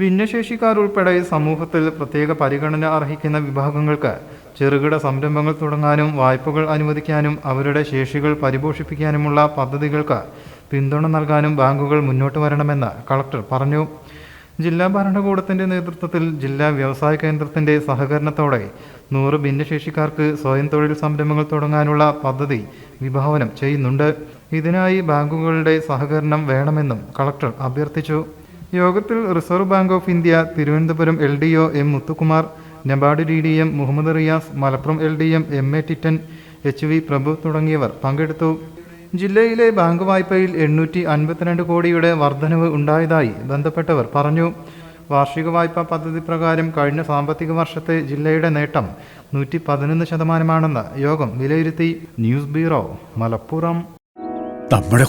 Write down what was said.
ഭിന്നശേഷിക്കാർ ഉൾപ്പെടെ സമൂഹത്തിൽ പ്രത്യേക പരിഗണന അർഹിക്കുന്ന വിഭാഗങ്ങൾക്ക് ചെറുകിട സംരംഭങ്ങൾ തുടങ്ങാനും വായ്പകൾ അനുവദിക്കാനും അവരുടെ ശേഷികൾ പരിപോഷിപ്പിക്കാനുമുള്ള പദ്ധതികൾക്ക് പിന്തുണ നൽകാനും ബാങ്കുകൾ മുന്നോട്ട് വരണമെന്ന് കളക്ടർ പറഞ്ഞു. ജില്ലാ ഭരണകൂടത്തിന്റെ നേതൃത്വത്തിൽ ജില്ലാ വ്യവസായ കേന്ദ്രത്തിന്റെ സഹകരണത്തോടെ നൂറ് ഭിന്നശേഷിക്കാർക്ക് സ്വയം തൊഴിൽ സംരംഭങ്ങൾ തുടങ്ങാനുള്ള പദ്ധതി വിഭാവനം ചെയ്യുന്നുണ്ട്. ഇതിനായി ബാങ്കുകളുടെ സഹകരണം വേണമെന്നും കളക്ടർ അഭ്യർത്ഥിച്ചു. യോഗത്തിൽ Reserve Bank of India Thiruvananthapuram L D O M Muthukumar NABARD D D M Muhammad Riyas Malappuram L D M M A Titan H V Prabhu തുടങ്ങിയവർ പങ്കെടുത്തു. ജില്ലയിലെ ബാങ്ക് വായ്പയിൽ എണ്ണൂറ്റി അൻപത്തിരണ്ട് കോടിയുടെ വർധനവ് ഉണ്ടായതായി ബന്ധപ്പെട്ടവർ പറഞ്ഞു. വാർഷിക വായ്പാ പദ്ധതി പ്രകാരം കഴിഞ്ഞ സാമ്പത്തിക വർഷത്തെ ജില്ലയുടെ നേട്ടം നൂറ്റി പതിനൊന്ന് ശതമാനമാണെന്ന് യോഗം വിലയിരുത്തി. News bureau Malappuram. നമ്മുടെ